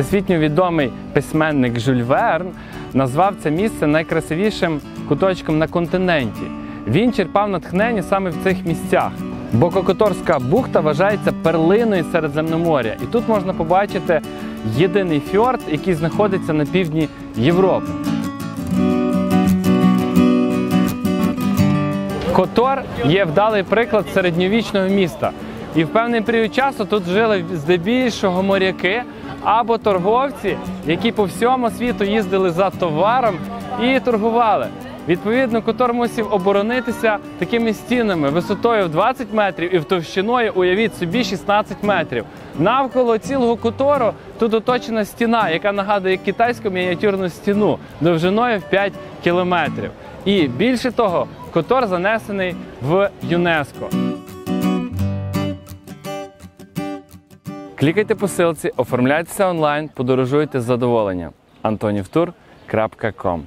Всесвітньо відомий письменник Жюль Верн назвав це місце найкрасивішим куточком на континенті. Він черпав натхнення саме в цих місцях. Бо Кокоторська бухта вважається перлиною Середземноморя, і тут можна побачити єдиний фьорд, який знаходиться на півдні Європи. Котор є вдалий приклад середньовічного міста. І в певний період часу тут жили здебільшого моряки або торговці, які по всьому світу їздили за товаром і торгували. Відповідно, Котор мусив оборонитися такими стінами висотою в 20 метрів і в товщиною, уявіть собі, 16 метрів. Навколо цілого Котору тут оточена стіна, яка нагадує китайську мініатюрну стіну довжиною в 5 кілометрів. І більше того, Котор занесений в ЮНЕСКО. Клікайте по ссылці, оформляйтеся онлайн, подорожуйте з задоволенням. antonівтур.com